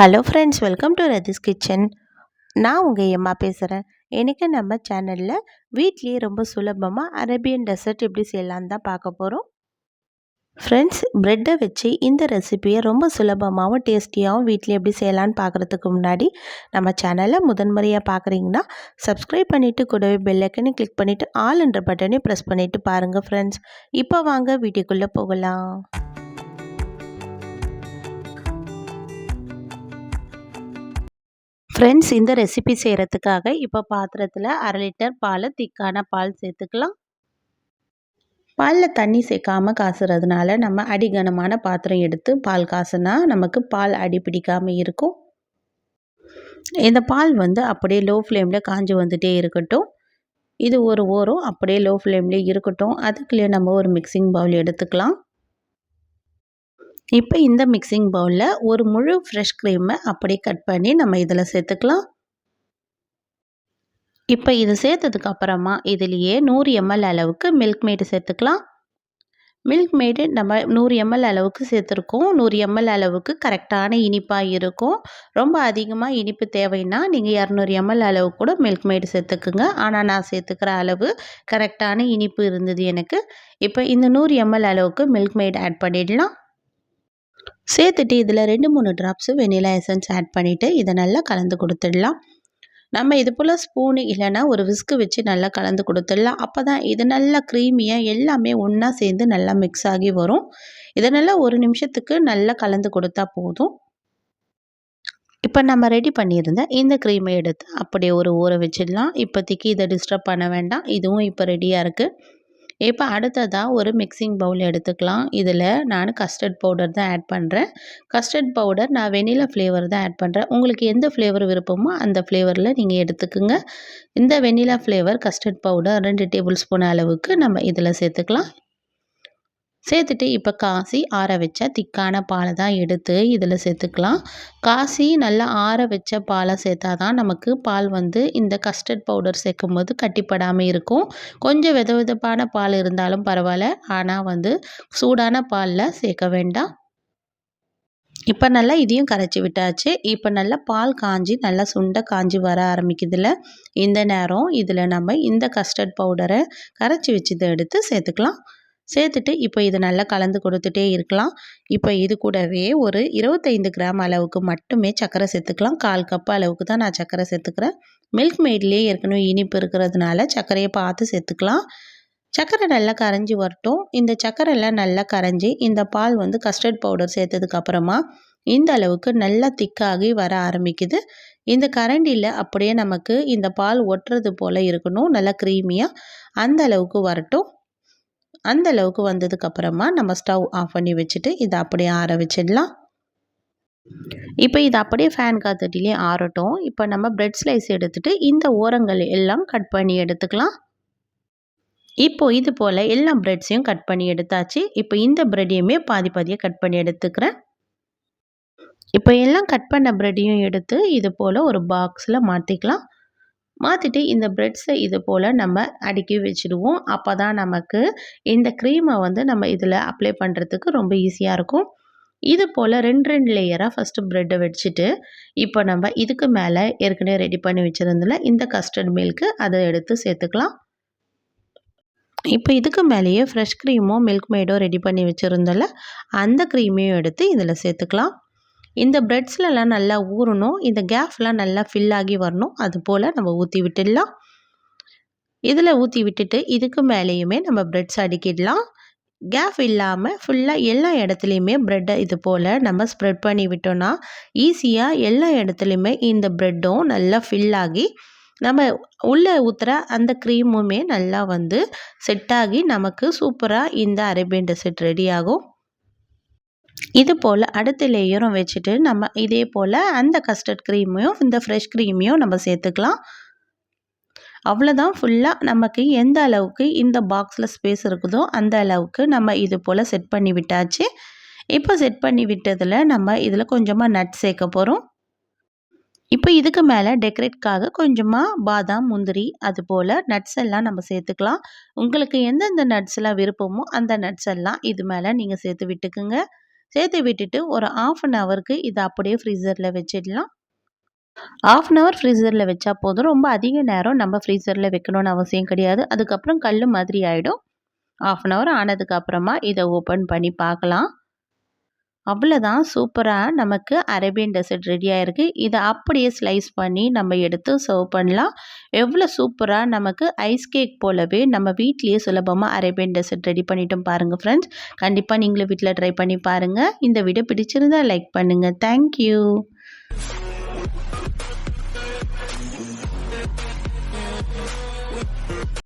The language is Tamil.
Hello friends welcome to Rathi's kitchen நான் உங்கள் எம்மா பேசுகிறேன் இன்றைக்கி நம்ம சேனலில் வீட்லேயே ரொம்ப சுலபமாக அரேபியன் டெசர்ட் எப்படி செய்யலான்னு தான் பார்க்க போகிறோம் ஃப்ரெண்ட்ஸ் ப்ரெட்டை வச்சு இந்த ரெசிபியை ரொம்ப சுலபமாகவும் டேஸ்டியாகவும் வீட்டில் எப்படி செய்யலான்னு பார்க்குறதுக்கு முன்னாடி நம்ம சேனலை முதன்முறையாக பார்க்குறீங்கன்னா சப்ஸ்கிரைப் பண்ணிவிட்டு கூடவே பெல்லைக்கனே கிளிக் பண்ணிவிட்டு ஆல் என்ற பட்டனையும் ப்ரெஸ் பண்ணிவிட்டு பாருங்கள் ஃப்ரெண்ட்ஸ் இப்போ வாங்க வீட்டுக்குள்ளே போகலாம். ஃப்ரெண்ட்ஸ் இந்த ரெசிபி செய்கிறதுக்காக இப்போ பாத்திரத்தில் அரை லிட்டர் பால் திக்கான பால் சேர்த்துக்கலாம். பாலில் தண்ணி சேர்க்காமல் காசுறதுனால நம்ம அடிகனமான பாத்திரம் எடுத்து பால் காசுனா நமக்கு பால் அடி பிடிக்காமல் இருக்கும். இந்த பால் வந்து அப்படியே லோ ஃப்ளேமில் காஞ்சி வந்துகிட்டே இருக்கட்டும். இது ஒரு ஓரம் அப்படியே லோ ஃப்ளேம்லேயே இருக்கட்டும். அதுக்குள்ளேயே நம்ம ஒரு மிக்சிங் பவுல் எடுத்துக்கலாம். இப்போ இந்த மிக்சிங் பவுலில் ஒரு முழு ஃப்ரெஷ் க்ரீமை அப்படியே கட் பண்ணி நம்ம இதில் சேர்த்துக்கலாம். இப்போ இது சேர்த்ததுக்கு அப்புறமா இதுலேயே நூறு எம்எல் அளவுக்கு மில்க் மேடு சேர்த்துக்கலாம். மில்க் மேடு நம்ம நூறு எம்எல் அளவுக்கு சேர்த்துருக்கோம். நூறு எம்எல் அளவுக்கு கரெக்டான இனிப்பாக இருக்கும். ரொம்ப அதிகமாக இனிப்பு தேவைன்னா நீங்கள் இரநூறு எம்எல் அளவு கூட மில்க் மேடு சேர்த்துக்குங்க. ஆனால் நான் சேர்த்துக்கிற அளவு கரெக்டான இனிப்பு இருந்தது எனக்கு. இப்போ இந்த நூறு எம்எல் அளவுக்கு மில்க் மேடு ஆட் பண்ணிடலாம். சேர்த்துட்டு இதில் ரெண்டு மூணு ட்ராப்ஸு வெனிலா எசன்ஸ் ஆட் பண்ணிவிட்டு இதை நல்லா கலந்து கொடுத்துடலாம். நம்ம இது போல் ஸ்பூனு இல்லைன்னா ஒரு விஸ்கு வச்சு நல்லா கலந்து கொடுத்துடலாம். அப்போ தான் இது நல்லா க்ரீமியாக எல்லாமே ஒன்றா சேர்ந்து நல்லா மிக்ஸ் ஆகி வரும். இதை நல்லா ஒரு நிமிஷத்துக்கு நல்லா கலந்து கொடுத்தா போதும். இப்போ நம்ம ரெடி பண்ணியிருந்த இந்த க்ரீமை எடுத்து அப்படியே ஒரு ஊற வச்சிடலாம். இப்போதைக்கு இதை டிஸ்டர்ப் பண்ண வேண்டாம். இதுவும் இப்போ ரெடியாக இருக்குது இப்போ அடுத்ததாக ஒரு மிக்சிங் பவுல் எடுத்துக்கலாம். இதில் நான் கஸ்டர்ட் பவுடர் தான் ஆட் பண்ணுறேன் கஸ்டர்ட் பவுடர் நான் வெனிலா ஃப்ளேவர் தான் ஆட் பண்ணுறேன் உங்களுக்கு எந்த ஃப்ளேவர் விருப்பமோ அந்த ஃப்ளேவரில் நீங்கள் எடுத்துக்குங்க. இந்த வெனிலா ஃப்ளேவர் கஸ்டர்ட் பவுடர் ரெண்டு டேபிள் ஸ்பூன் அளவுக்கு நம்ம இதில் சேர்த்துக்கலாம். சேர்த்துட்டு இப்போ காசி ஆற வச்ச திக்கான பாலை தான் எடுத்து இதில் சேர்த்துக்கலாம். காசி நல்லா ஆற வச்ச பாலை சேர்த்தா தான் நமக்கு பால் வந்து இந்த கஸ்டர்ட் பவுடர் சேர்க்கும் போது கட்டிப்படாமல் இருக்கும். கொஞ்சம் வித விதப்பான பால் இருந்தாலும் பரவாயில்ல. ஆனால் வந்து சூடான பாலில் சேர்க்க வேண்டாம். இப்போ நல்லா இதையும் கரைச்சி விட்டாச்சு. இப்போ நல்லா பால் காஞ்சி நல்லா சுண்டை காஞ்சி வர ஆரம்பிக்குதுல. இந்த நேரம் இதில் நம்ம இந்த கஸ்டர்ட் பவுடரை கரைச்சி வச்சதை எடுத்து சேர்த்துக்கலாம். சேர்த்துட்டு இப்போ இது நல்லா கலந்து கொடுத்துட்டே இருக்கலாம். இப்போ இது கூடவே ஒரு இருபத்தைந்து கிராம் அளவுக்கு மட்டுமே சர்க்கரை சேர்த்துக்கலாம். கால் கப் அளவுக்கு தான் நான் சர்க்கரை சேர்த்துக்கிறேன். மில்க் மேட்லேயே ஏற்கனவே இனிப்பு இருக்கிறதுனால சர்க்கரையை பார்த்து சேர்த்துக்கலாம். சர்க்கரை நல்லா கரைஞ்சி வரட்டும். இந்த சர்க்கரைலாம் நல்லா கரைஞ்சி இந்த பால் வந்து கஸ்டர்ட் பவுடர் சேர்த்ததுக்கப்புறமா இந்த அளவுக்கு நல்லா திக்காகி வர ஆரம்பிக்குது. இந்த கரண்டியில் அப்படியே நமக்கு இந்த பால் ஒட்டுறது போல் இருக்கணும். நல்லா க்ரீமியாக அந்த அளவுக்கு வரட்டும். அந்த அளவுக்கு வந்ததுக்கப்புறமா நம்ம ஸ்டவ் ஆஃப் பண்ணி வச்சுட்டு இதை அப்படியே ஆற வச்சிடலாம். இப்போ இது அப்படியே ஃபேன் காத்தட்டிலே ஆறட்டும். இப்போ நம்ம பிரெட் ஸ்லைஸ் எடுத்துகிட்டு இந்த ஓரங்கள் எல்லாம் கட் பண்ணி எடுத்துக்கலாம். இப்போது இது போல் எல்லா ப்ரெட்ஸையும் கட் பண்ணி எடுத்தாச்சு. இப்போ இந்த ப்ரெட்டையுமே பாதி பாதியாக கட் பண்ணி எடுத்துக்கிறேன். இப்போ எல்லாம் கட் பண்ண ப்ரெட்டையும் எடுத்து இது போல் ஒரு பாக்ஸில் மாற்றிக்கலாம் மாற்றிட்டு இந்த ப்ரெட்ஸை இது போல் நம்ம அடுக்கி வச்சுடுவோம். அப்போ தான் நமக்கு இந்த க்ரீமை வந்து நம்ம இதில் அப்ளை பண்ணுறதுக்கு ரொம்ப ஈஸியாக இருக்கும். இது போல் ரெண்டு ரெண்டு லேயராக ஃபஸ்ட்டு ப்ரெட்டை வச்சுட்டு இப்போ நம்ம இதுக்கு மேலே ஏற்கனவே ரெடி பண்ணி வச்சுருந்தல இந்த கஸ்டர்ட் மில்க்கு அதை எடுத்து சேர்த்துக்கலாம். இப்போ இதுக்கு மேலேயே ஃப்ரெஷ் க்ரீமோ மில்க் மேடோ ரெடி பண்ணி வச்சுருந்தோம்ல அந்த க்ரீமையும் எடுத்து இதில் சேர்த்துக்கலாம். இந்த ப்ரெட்ஸ்லலாம் நல்லா ஊறணும். இந்த கேஃப்லாம் நல்லா ஃபில் ஆகி வரணும். அது போல் நம்ம ஊற்றி விட்டுடலாம். இதில் ஊற்றி விட்டுட்டு இதுக்கு மேலேயுமே நம்ம ப்ரெட்ஸ் அடிக்கிடலாம். கேஃப் இல்லாமல் ஃபுல்லாக எல்லா இடத்துலையுமே ப்ரெட்டை இது போல் நம்ம ஸ்ப்ரெட் பண்ணி விட்டோன்னா ஈஸியாக எல்லா இடத்துலையுமே இந்த ப்ரெட்டும் நல்லா ஃபில் ஆகி நம்ம உள்ளே ஊற்றுற அந்த க்ரீமுமே நல்லா வந்து செட் ஆகி நமக்கு சூப்பராக இந்த அரேபியன் டெசர்ட் ரெடி ஆகும். இது போல் அடுத்த லேயரும் வச்சுட்டு நம்ம இதே போல் அந்த கஸ்டர்ட் க்ரீமையும் இந்த ஃப்ரெஷ் க்ரீமையும் நம்ம சேர்த்துக்கலாம். அவ்வளோதான் ஃபுல்லாக நமக்கு எந்த அளவுக்கு இந்த பாக்ஸில் ஸ்பேஸ் இருக்குதோ அந்த அளவுக்கு நம்ம இது போல் செட் பண்ணி விட்டாச்சு. இப்போ செட் பண்ணி விட்டதில் நம்ம இதில் கொஞ்சமாக நட் சேர்க்க போகிறோம் இப்போ இதுக்கு மேலே டெக்கரேட்காக கொஞ்சமாக பாதாம் முந்திரி அது போல் நட்ஸ் எல்லாம் நம்ம சேர்த்துக்கலாம். உங்களுக்கு எந்தெந்த நட்ஸ்லாம் விருப்பமோ அந்த நட்ஸ் எல்லாம் இது மேலே நீங்கள் சேர்த்து விட்டுக்குங்க. சேர்த்து விட்டுட்டு ஒரு ஆஃப் அன் ஹவருக்கு இதை அப்படியே ஃப்ரீசரில் வச்சிடலாம். ஆஃப் அன் ஹவர் ஃப்ரீசரில் வச்சா போதும். ரொம்ப அதிக நேரம் நம்ம ஃப்ரீசரில் வைக்கணும்னு அவசியம் கிடையாது. அதுக்கப்புறம் கல் மாதிரி ஆகிடும் ஆஃப் அன் ஹவர் ஆனதுக்கு அப்புறமா இதை ஓப்பன் பண்ணி பார்க்கலாம். அவ்வளோதான் சூப்பராக நமக்கு அரேபியன் டெசர்ட் ரெடி ஆயிருக்கு. இதை அப்படியே ஸ்லைஸ் பண்ணி நம்ம எடுத்து சர்வ் பண்ணலாம். எவ்வளோ சூப்பராக நமக்கு ஐஸ் கேக் போலவே நம்ம வீட்லேயே சுலபமாக அரேபியன் டெசர்ட் ரெடி பண்ணிட்டோம் பாருங்கள் ஃப்ரெண்ட்ஸ் கண்டிப்பாக நீங்களும் வீட்டில் ட்ரை பண்ணி பாருங்கள் இந்த வீடியோ பிடிச்சிருந்தா லைக் பண்ணுங்கள் தேங்க்யூ